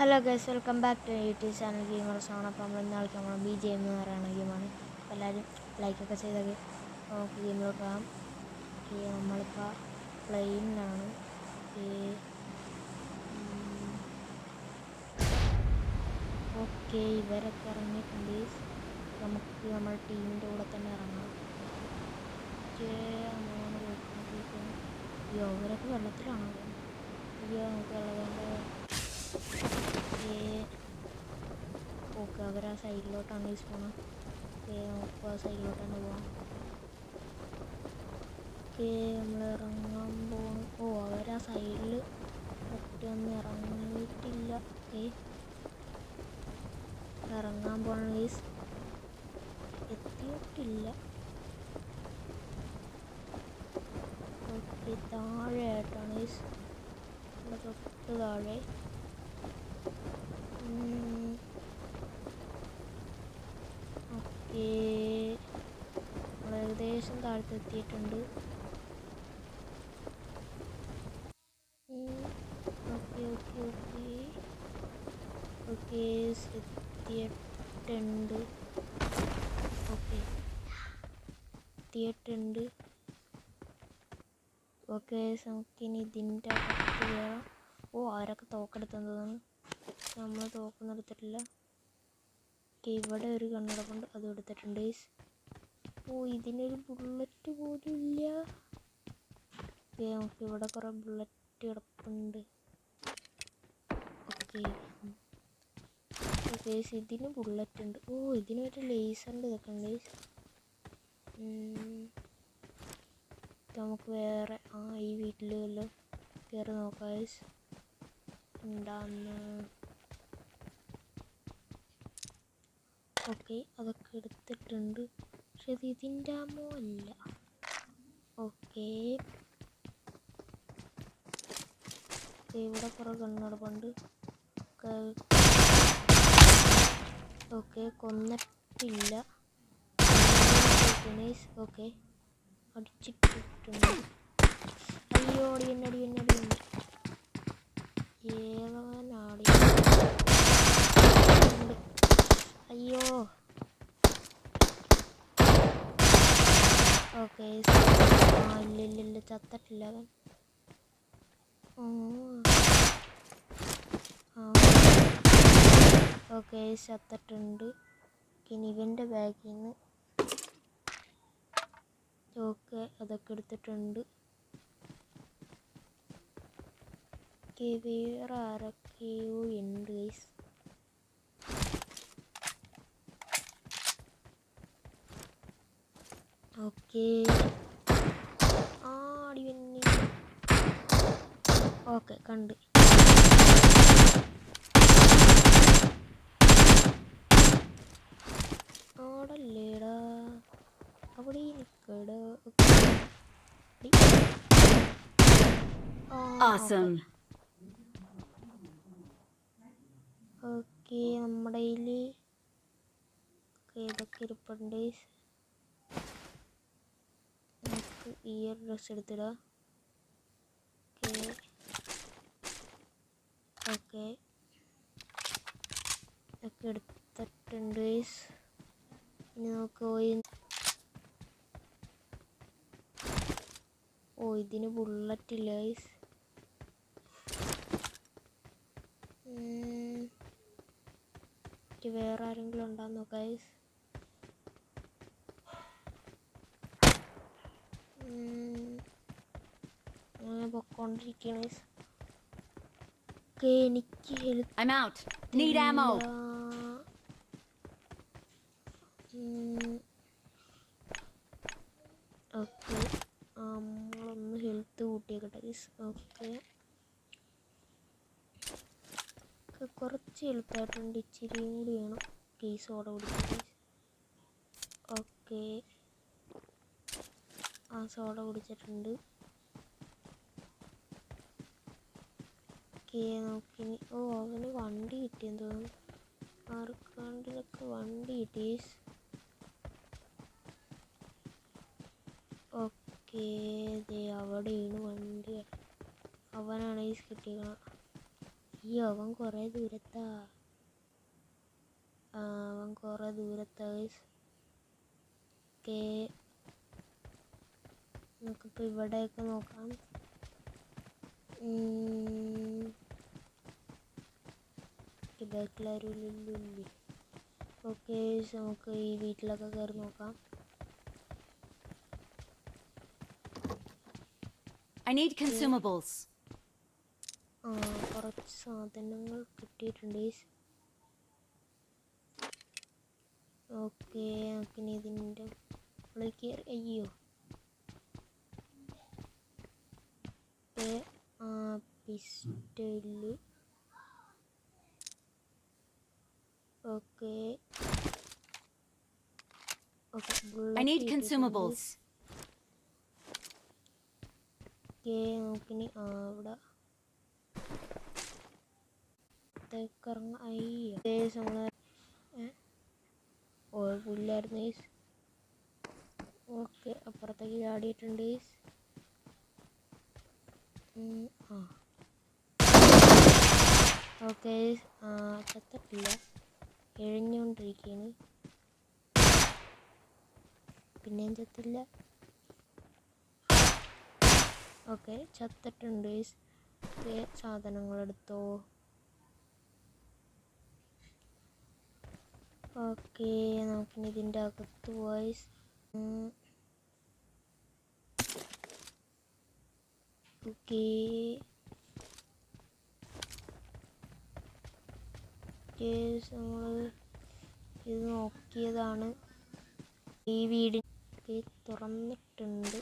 Hello guys welcome back to YouTube channel gamers ആണ്. അപ്പോൾ നമ്മൾ ഇന്ന് കളിക്കാൻ നമ്മൾ ബി ജെ എന്ന് പറയുന്ന ഗെയിമാണ് അപ്പോൾ എല്ലാവരും ലൈക്കൊക്കെ ചെയ്തൊക്കെ നമുക്ക് ഗെയിമിലോട്ട് പോകാം. ഓക്കെ നമ്മളിപ്പോൾ പ്ലെയിനിലാണ് ഓക്കെ ഇവരൊക്കെ ഇറങ്ങിയിട്ടുണ്ട് നമുക്ക് നമ്മുടെ ടീമിന്റെ കൂടെ തന്നെ ഇറങ്ങാം. ഓക്കെ അങ്ങനെ പോയിക്കൊണ്ടിരിക്കുന്നു അയ്യോ ഇവരൊക്കെ വെള്ളത്തിലാണോ? അയ്യോ നമുക്ക് വെള്ളം ഓക്കെ അവർ ആ സൈഡിലോട്ടാണ് യൂസ് പോകണം ഓക്കെ നമുക്ക് ആ സൈഡിലോട്ടാണ് പോകാം ഓക്കെ നമ്മൾ ഇറങ്ങാൻ പോകണം ഓ അവർ ആ സൈഡിൽ ഒറ്റയൊന്നും ഇറങ്ങിയിട്ടില്ല. ഓക്കെ ഇറങ്ങാൻ പോകണം ഗൈസ് എത്തിയിട്ടില്ല. ഓക്കെ താഴെ ആയിട്ടാണ് ഗീസ് തൊട്ട് താഴെ. ഓക്കെ. ഏകദേശം താഴ്ത്തെത്തിയിട്ടുണ്ട്. Okay okay okay okay. എത്തിയിട്ടുണ്ട്. ഓക്കെ എത്തിയിട്ടുണ്ട്. ഓക്കെ നമുക്കിനി ഇതിന്റെ അകത്ത് കയറാം. ഓ ആരൊക്കെ തോക്കെടുത്തെന്ന് തോന്നുന്നു. തോക്കൊന്നും എടുത്തിട്ടില്ല. ഓക്കെ ഇവിടെ ഒരു കണ്ണടപ്പുണ്ട് അത് എടുത്തിട്ടുണ്ട്. ഓ ഇതിനൊരു ബുള്ളറ്റ് പോലും ഇല്ല. ഓക്കെ നമുക്ക് ഇവിടെ കുറേ ബുള്ളറ്റ് കിടപ്പുണ്ട്. ഓക്കെ. ഓക്കെ ഇതിന് ബുള്ളറ്റ് ഉണ്ട്. ഓ ഇതിന് മറ്റേ ലേസറിന്റെ ഇതൊക്കെ ഉണ്ട്. നമുക്ക് വേറെ ആ ഈ വീട്ടിൽ വല്ലതും കയറി നോക്കാം guys. ഓക്കെ അതൊക്കെ എടുത്തിട്ടുണ്ട്. പക്ഷെ ഇത് ഇതിന്റെ അമ്മോ അല്ല. ഓക്കെ. ഇവിടെ കുറേ കണ്ണടപ്പുണ്ട് ഓക്കെ കൊന്നിട്ടില്ല. ഓക്കെ. അടിച്ചിട്ടിട്ടുണ്ട്. അയ്യോ അടിയന്നെ അടിയന്നെ ഉണ്ട്. അയ്യോ. ഓക്കെ ആ ഇല്ല ഇല്ല ഇല്ല ചത്തിട്ടില്ല അവൻ. ഓക്കെ ചത്തിട്ടുണ്ട്. ഇനി ഇവന്റെ ബാഗിൽ നിന്ന് ഓക്കെ അതൊക്കെ എടുത്തിട്ടുണ്ട്. വേറെ ആരൊക്കെയോ ഉണ്ട് ഗൈസ് ഓക്കെ ആടി പിന്നെ ഓക്കെ കണ്ട് ആടല്ലേടാ അവിടെ നിൽക്കടാ Awesome. ഓക്കെ നമ്മുടെ കയ്യിൽ ഏതൊക്കെ ഇരിപ്പുണ്ട്. ഈ ഒരു ഡ്രസ്സ് എടുത്തിടുക ഓക്കെ ഓക്കെ ഒക്കെ എടുത്തിട്ടുണ്ട് guys. ഇനി നമുക്ക് പോയി ഓ ഇതിന് ബുള്ളറ്റ് ഇല്ല ഗൈസ് വേറെ ആരെങ്കിലും ഉണ്ടാകുന്നോ ഗൈസ് അങ്ങനെ പൊക്കോണ്ടിരിക്കണ ഓക്കെ എനിക്ക്. ഓക്കെ നമ്മളൊന്ന് ഹെൽത്ത് കൂട്ടിയേക്കട്ടെ ഗൈസ് ഓക്കെ. കുറച്ച് എളുപ്പമായിട്ടുണ്ട് ഇച്ചിരിയും കൂടി വേണം. കേസ് കൂടി ഓക്കെ. ആ സോഡ കുടിച്ചിട്ടുണ്ട്. ഓക്കെ ഓ അവന് വണ്ടി കിട്ടിയെന്ന് തോന്നുന്നു. ആർക്കാണ്ടിനൊക്കെ വണ്ടി കിട്ടി ഓക്കേ അവിടെയാണ് വണ്ടി. അവനാണ് ഈ കിട്ടിയത് ഈ അവൻ കുറേ ദൂരത്താ. അവൻ കുറേ ദൂരത്താ ഓക്കേ. നമുക്കിപ്പോൾ ഇവിടെയൊക്കെ നോക്കാം. ബാക്കിലാരും ഇല്ലല്ലോ ഓക്കെ നമുക്ക് ഈ വീട്ടിലൊക്കെ കയറി നോക്കാം. I need consumables. കുറച്ച് സാധനങ്ങൾ കിട്ടിയിട്ടുണ്ട് ഓക്കെ നമുക്കിനി ഇതിന്റെ ഉള്ളിൽ കയറി അയ്യോ. ആ pistol okay. I I need consumables. Okay നമുക്കിനി ആ ഇവിടെ ഇറങ്ങ അയ്യോ. ഗൈസ് നമ്മൾ? ഓ പുല്ലായിരുന്നു ഓക്കെ അപ്പുറത്തേക്ക് ചാടിയിട്ടുണ്ട് ഉം, ആ. ഓക്കെ ചത്തിട്ടില്ല എഴിഞ്ഞുകൊണ്ടിരിക്കുകയാണ് പിന്നെയും ചത്തില്ല. ഓക്കെ ചത്തിട്ടുണ്ട്. സാധനങ്ങളെടുത്തോ. ഓക്കെ നമുക്കിനി ഇതിന്റെ അകത്ത് വോയിസ് ഓക്കെ നമ്മൾ ഇത് നോക്കിയതാണ് ഈ വീടിന് തുറന്നിട്ടുണ്ട്.